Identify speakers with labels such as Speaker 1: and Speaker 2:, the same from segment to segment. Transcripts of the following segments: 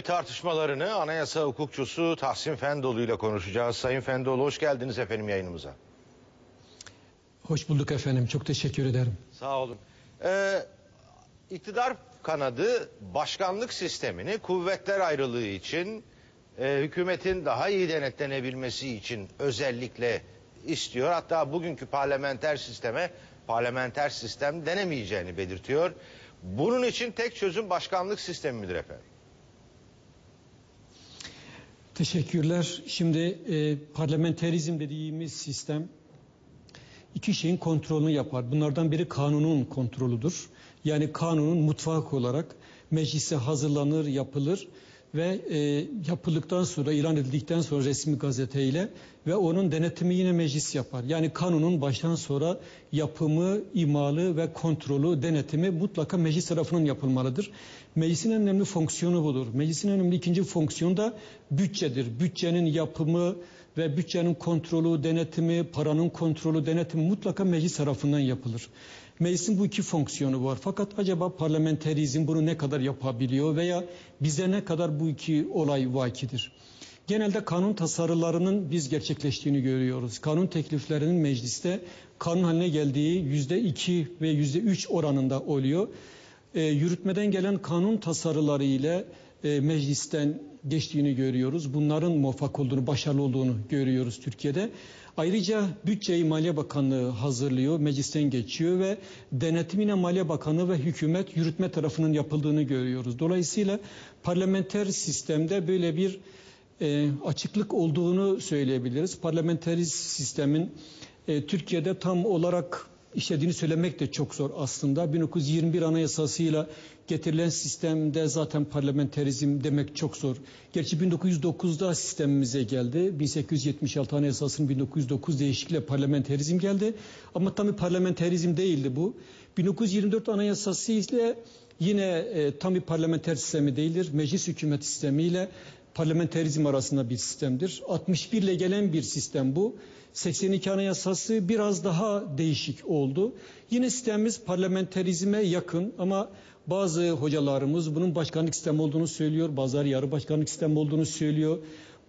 Speaker 1: tartışmalarını anayasa hukukçusu Tahsin Fendoğlu ile konuşacağız. Sayın Fendoğlu hoş geldiniz efendim yayınımıza.
Speaker 2: Hoş bulduk efendim. Çok teşekkür ederim.
Speaker 1: Sağ olun. Ee, iktidar kanadı başkanlık sistemini kuvvetler ayrılığı için e, hükümetin daha iyi denetlenebilmesi için özellikle istiyor. Hatta bugünkü parlamenter sisteme parlamenter sistem denemeyeceğini belirtiyor. Bunun için tek çözüm başkanlık sistemi midir efendim?
Speaker 2: Teşekkürler. Şimdi e, parlamenterizm dediğimiz sistem iki şeyin kontrolünü yapar. Bunlardan biri kanunun kontrolüdür. Yani kanunun mutfak olarak meclise hazırlanır, yapılır ve e, yapıldıktan sonra ilan edildikten sonra resmi gazeteyle ve onun denetimi yine meclis yapar. Yani kanunun baştan sonra yapımı, imalı ve kontrolü, denetimi mutlaka meclis tarafından yapılmalıdır. Meclisin en önemli fonksiyonu budur. Meclisin en önemli ikinci fonksiyonu da bütçedir. Bütçenin yapımı ve bütçenin kontrolü, denetimi, paranın kontrolü, denetimi mutlaka meclis tarafından yapılır. Meclisin bu iki fonksiyonu var. Fakat acaba parlamenterizm bunu ne kadar yapabiliyor veya bize ne kadar bu iki olay vakidir? Genelde kanun tasarılarının biz gerçekleştiğini görüyoruz. Kanun tekliflerinin mecliste kanun haline geldiği yüzde iki ve yüzde üç oranında oluyor. E, yürütmeden gelen kanun tasarıları ile e, meclisten geçtiğini görüyoruz. Bunların muvaffak olduğunu, başarılı olduğunu görüyoruz Türkiye'de. Ayrıca bütçeyi Maliye Bakanlığı hazırlıyor, meclisten geçiyor ve denetimine Maliye Bakanlığı ve hükümet yürütme tarafının yapıldığını görüyoruz. Dolayısıyla parlamenter sistemde böyle bir e, açıklık olduğunu söyleyebiliriz. Parlamenterist sistemin e, Türkiye'de tam olarak işlediğini söylemek de çok zor aslında. 1921 Anayasası'yla getirilen sistemde zaten parlamenterizm demek çok zor. Gerçi 1909'da sistemimize geldi. 1876 Anayasası'nın 1909 değişikliğiyle parlamenterizm geldi. Ama tam bir parlamenterizm değildi bu. 1924 Anayasası ile yine e, tam bir parlamenter sistemi değildir. Meclis hükümet sistemiyle parlamenterizm arasında bir sistemdir. 61 ile gelen bir sistem bu. 82 Anayasası biraz daha değişik oldu. Yine sistemimiz parlamenterizme yakın ama bazı hocalarımız bunun başkanlık sistemi olduğunu söylüyor. Bazıları yarı başkanlık sistemi olduğunu söylüyor.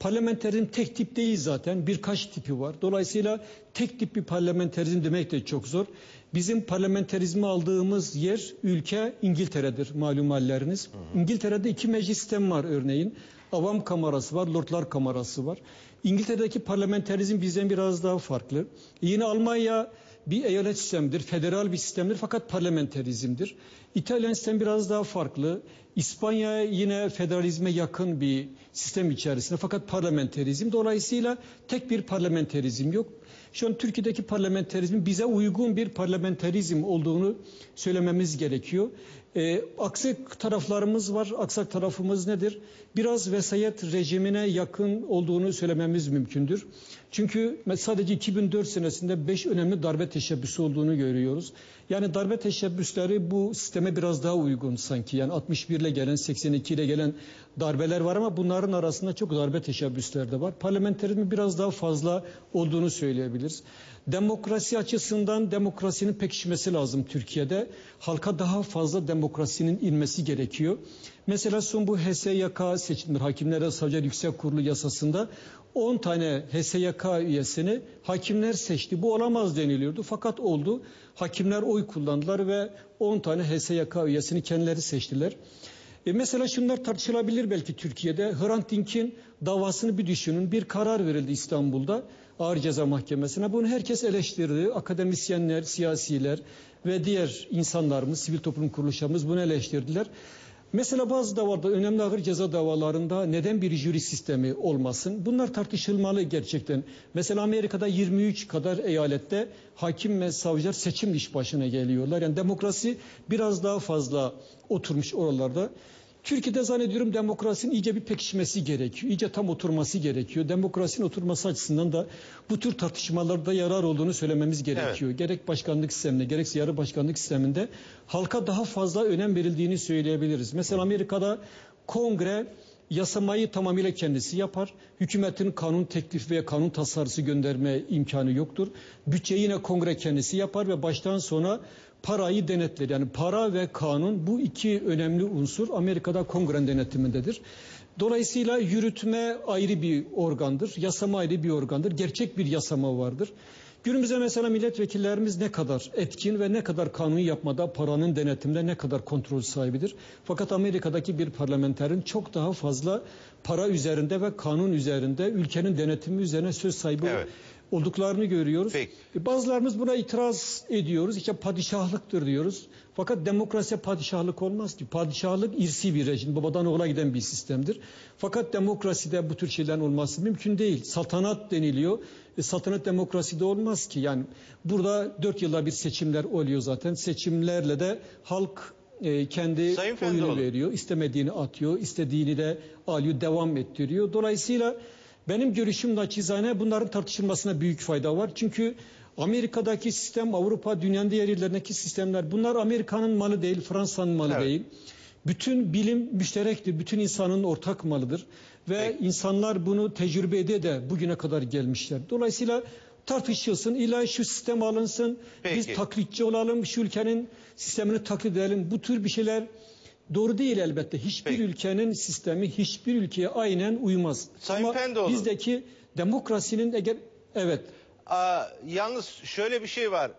Speaker 2: Parlamenterizm tek tip değil zaten. Birkaç tipi var. Dolayısıyla tek tip bir parlamenterizm demek de çok zor. Bizim parlamenterizmi aldığımız yer ülke İngiltere'dir malum halleriniz. İngiltere'de iki meclis sistemi var örneğin. Avam kamerası var, lordlar kamerası var. İngiltere'deki parlamenterizm bizden biraz daha farklı. Yine Almanya bir eyalet sistemidir, federal bir sistemdir fakat parlamenterizmdir. İtalyan sistem biraz daha farklı. İspanya yine federalizme yakın bir sistem içerisinde fakat parlamenterizm. Dolayısıyla tek bir parlamenterizm yok. Şu an Türkiye'deki parlamenterizmin bize uygun bir parlamenterizm olduğunu söylememiz gerekiyor. E, aksak taraflarımız var. Aksak tarafımız nedir? Biraz vesayet rejimine yakın olduğunu söylememiz mümkündür. Çünkü sadece 2004 senesinde 5 önemli darbe teşebbüsü olduğunu görüyoruz. Yani darbe teşebbüsleri bu sisteme biraz daha uygun sanki. Yani 61 ile gelen, 82 ile gelen darbeler var ama bunların arasında çok darbe teşebbüsleri de var. Parlamenterizmin biraz daha fazla olduğunu söyleyebiliriz. Demokrasi açısından demokrasinin pekişmesi lazım Türkiye'de. Halka daha fazla demokrasinin inmesi gerekiyor. Mesela son bu HSYK seçimleri Hakimler Savcılar Yüksek Kurulu yasasında 10 tane HSYK üyesini hakimler seçti. Bu olamaz deniliyordu fakat oldu. Hakimler oy kullandılar ve 10 tane HSYK üyesini kendileri seçtiler. E mesela şunlar tartışılabilir belki Türkiye'de. Hrant Dink'in davasını bir düşünün. Bir karar verildi İstanbul'da Ağır Ceza Mahkemesi'ne. Bunu herkes eleştirdi. Akademisyenler, siyasiler ve diğer insanlarımız, sivil toplum kuruluşlarımız bunu eleştirdiler. Mesela bazı davalarda, önemli ağır ceza davalarında neden bir jüri sistemi olmasın? Bunlar tartışılmalı gerçekten. Mesela Amerika'da 23 kadar eyalette hakim ve savcılar seçim iş başına geliyorlar. Yani demokrasi biraz daha fazla oturmuş oralarda. Türkiye'de zannediyorum demokrasinin iyice bir pekişmesi gerekiyor. İyice tam oturması gerekiyor. Demokrasinin oturması açısından da bu tür tartışmalarda yarar olduğunu söylememiz gerekiyor. Evet. Gerek başkanlık sisteminde gerekse yarı başkanlık sisteminde halka daha fazla önem verildiğini söyleyebiliriz. Mesela Amerika'da kongre yasamayı tamamıyla kendisi yapar. Hükümetin kanun teklifi veya kanun tasarısı gönderme imkanı yoktur. Bütçeyi yine kongre kendisi yapar ve baştan sona parayı denetler. Yani para ve kanun bu iki önemli unsur Amerika'da kongrenin denetimindedir. Dolayısıyla yürütme ayrı bir organdır, yasama ayrı bir organdır. Gerçek bir yasama vardır. Günümüzde mesela milletvekillerimiz ne kadar etkin ve ne kadar kanun yapmada, paranın denetimde ne kadar kontrol sahibidir. Fakat Amerika'daki bir parlamenterin çok daha fazla para üzerinde ve kanun üzerinde, ülkenin denetimi üzerine söz sahibi
Speaker 1: Evet.
Speaker 2: olduklarını görüyoruz.
Speaker 1: Peki.
Speaker 2: E, Bazılarımız buna itiraz ediyoruz. İşte padişahlıktır diyoruz. Fakat demokrasi padişahlık olmaz ki. Padişahlık irsi bir rejim. Babadan oğula giden bir sistemdir. Fakat demokraside bu tür şeylerin olması mümkün değil. Saltanat deniliyor. E, saltanat demokraside olmaz ki. Yani burada dört yılda bir seçimler oluyor zaten. Seçimlerle de halk e, kendi
Speaker 1: Sayın
Speaker 2: oyunu
Speaker 1: Fendoğlu.
Speaker 2: veriyor. İstemediğini atıyor. istediğini de alıyor, devam ettiriyor. Dolayısıyla benim görüşüm naçizane bunların tartışılmasına büyük fayda var. Çünkü Amerika'daki sistem, Avrupa, dünyanın diğer yerlerindeki sistemler bunlar Amerika'nın malı değil, Fransa'nın malı
Speaker 1: Evet.
Speaker 2: değil. Bütün bilim müşterektir, bütün insanın ortak malıdır. Ve
Speaker 1: Peki.
Speaker 2: insanlar bunu tecrübe ede de bugüne kadar gelmişler. Dolayısıyla tartışılsın, illa şu sistem alınsın,
Speaker 1: Peki.
Speaker 2: biz taklitçi olalım, şu ülkenin sistemini taklit edelim. Bu tür bir şeyler doğru değil elbette. Hiçbir
Speaker 1: Peki.
Speaker 2: ülkenin sistemi hiçbir ülkeye aynen uymaz.
Speaker 1: Sayın
Speaker 2: Ama
Speaker 1: Pendoğlu.
Speaker 2: bizdeki demokrasinin eğer evet
Speaker 1: Aa, yalnız şöyle bir şey var.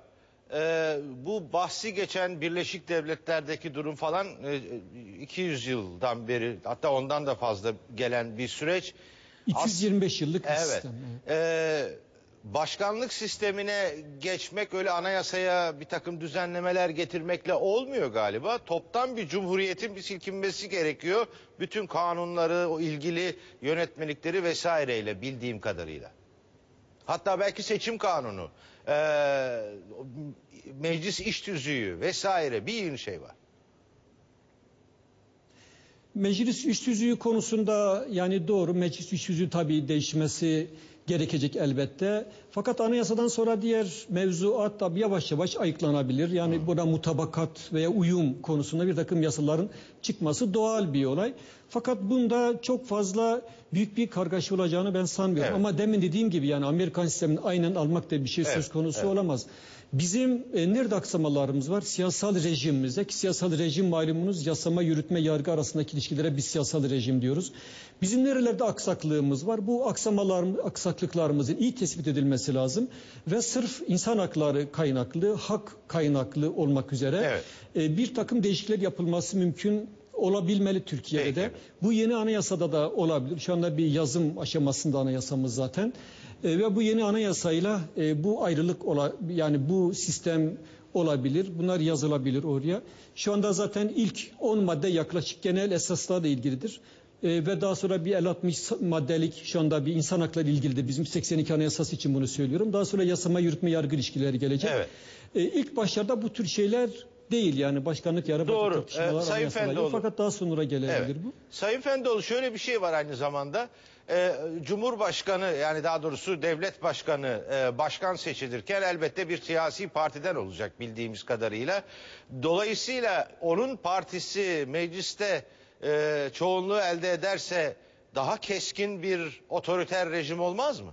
Speaker 1: Ee, bu bahsi geçen Birleşik Devletler'deki durum falan e, 200 yıldan beri hatta ondan da fazla gelen bir süreç.
Speaker 2: 225 yıllık bir
Speaker 1: Evet.
Speaker 2: sistem. evet.
Speaker 1: Ee, başkanlık sistemine geçmek öyle anayasaya bir takım düzenlemeler getirmekle olmuyor galiba. Toptan bir cumhuriyetin bir silkinmesi gerekiyor. Bütün kanunları, o ilgili yönetmelikleri vesaireyle bildiğim kadarıyla. Hatta belki seçim kanunu, ee, meclis iş tüzüğü vesaire bir yığın şey var.
Speaker 2: Meclis üst tüzüğü konusunda yani doğru meclis üst tüzüğü tabii değişmesi gerekecek elbette. Fakat anayasadan sonra diğer mevzuat tabii yavaş yavaş ayıklanabilir. Yani buna mutabakat veya uyum konusunda bir takım yasaların çıkması doğal bir olay. Fakat bunda çok fazla büyük bir kargaşa olacağını ben sanmıyorum.
Speaker 1: Evet.
Speaker 2: Ama demin dediğim gibi yani Amerikan sistemini aynen almak da bir şey
Speaker 1: Evet,
Speaker 2: söz konusu
Speaker 1: evet.
Speaker 2: olamaz. Bizim e, nerede aksamalarımız var? Siyasal rejimimizde ki siyasal rejim malumunuz yasama, yürütme, yargı arasındaki ilişkilere biz siyasal rejim diyoruz. Bizim nerelerde aksaklığımız var? Bu aksamalar, aksaklıklarımızın iyi tespit edilmesi lazım ve sırf insan hakları kaynaklı, hak kaynaklı olmak üzere
Speaker 1: Evet.
Speaker 2: e, bir takım değişiklikler yapılması mümkün olabilmeli Türkiye'de
Speaker 1: Peki.
Speaker 2: de. Bu yeni anayasada da olabilir. Şu anda bir yazım aşamasında anayasamız zaten. E, ve bu yeni anayasayla e, bu ayrılık ola, yani bu sistem olabilir. Bunlar yazılabilir oraya. Şu anda zaten ilk 10 madde yaklaşık genel esaslarla ilgilidir. E, ve daha sonra bir 50 maddelik şu anda bir insan hakları ilgilidir. Bizim 82 anayasası için bunu söylüyorum. Daha sonra yasama, yürütme, yargı ilişkileri gelecek.
Speaker 1: Evet.
Speaker 2: E, ilk başlarda bu tür şeyler değil yani başkanlık yarı
Speaker 1: Doğru.
Speaker 2: tartışmalar,
Speaker 1: Ee, Sayın. Fendoğlu.
Speaker 2: Fakat daha sonra gelebilir
Speaker 1: Evet.
Speaker 2: bu.
Speaker 1: Sayın Fendoğlu şöyle bir şey var aynı zamanda. Ee, Cumhurbaşkanı yani daha doğrusu devlet başkanı e, başkan seçilirken elbette bir siyasi partiden olacak bildiğimiz kadarıyla. Dolayısıyla onun partisi mecliste e, çoğunluğu elde ederse daha keskin bir otoriter rejim olmaz mı?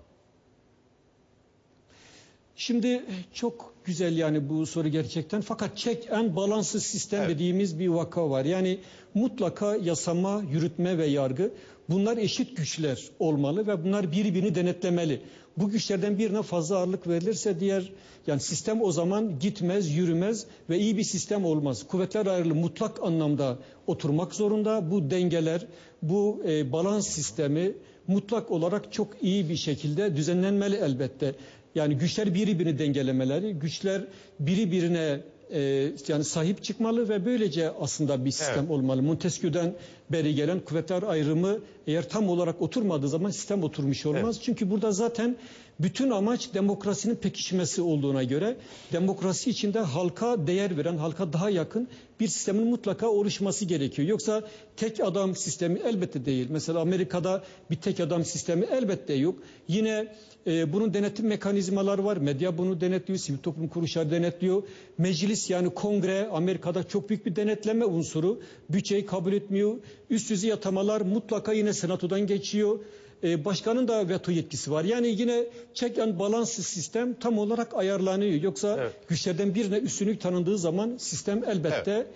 Speaker 2: Şimdi çok güzel yani bu soru gerçekten. Fakat check and balance sistem
Speaker 1: Evet.
Speaker 2: dediğimiz bir vaka var. Yani mutlaka yasama, yürütme ve yargı bunlar eşit güçler olmalı ve bunlar birbirini denetlemeli. Bu güçlerden birine fazla ağırlık verilirse diğer yani sistem o zaman gitmez, yürümez ve iyi bir sistem olmaz. Kuvvetler ayrılığı mutlak anlamda oturmak zorunda. Bu dengeler, bu e, balans sistemi mutlak olarak çok iyi bir şekilde düzenlenmeli elbette. Yani güçler birbirini dengelemeleri, güçler biri birine e, yani sahip çıkmalı ve böylece aslında bir sistem
Speaker 1: Evet.
Speaker 2: olmalı. Montesquieu'dan beri gelen kuvvetler ayrımı eğer tam olarak oturmadığı zaman sistem oturmuş olmaz. Çünkü burada zaten bütün amaç demokrasinin pekişmesi olduğuna göre demokrasi içinde halka değer veren, halka daha yakın bir sistemin mutlaka oluşması gerekiyor. Yoksa tek adam sistemi elbette değil. Mesela Amerika'da bir tek adam sistemi elbette yok. Yine e, bunun denetim mekanizmaları var. Medya bunu denetliyor, sivil toplum kuruluşları denetliyor. Meclis yani kongre Amerika'da çok büyük bir denetleme unsuru. Bütçeyi kabul etmiyor. Üst düzey atamalar mutlaka yine senatodan geçiyor. E, başkanın da veto yetkisi var. Yani yine check and balance sistem tam olarak ayarlanıyor. Yoksa
Speaker 1: Evet.
Speaker 2: güçlerden birine üstünlük tanındığı zaman sistem elbette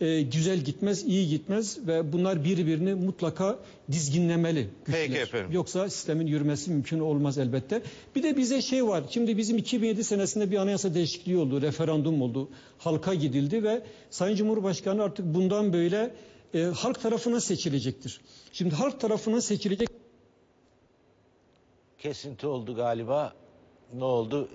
Speaker 2: e, güzel gitmez, iyi gitmez ve bunlar birbirini mutlaka dizginlemeli. güçler.
Speaker 1: Peki efendim.
Speaker 2: Yoksa sistemin yürümesi mümkün olmaz elbette. Bir de bize şey var. Şimdi bizim 2007 senesinde bir anayasa değişikliği oldu, referandum oldu. Halka gidildi ve Sayın Cumhurbaşkanı artık bundan böyle e, halk tarafından seçilecektir. Şimdi halk tarafından seçilecek
Speaker 1: Kesinti oldu galiba. Ne oldu?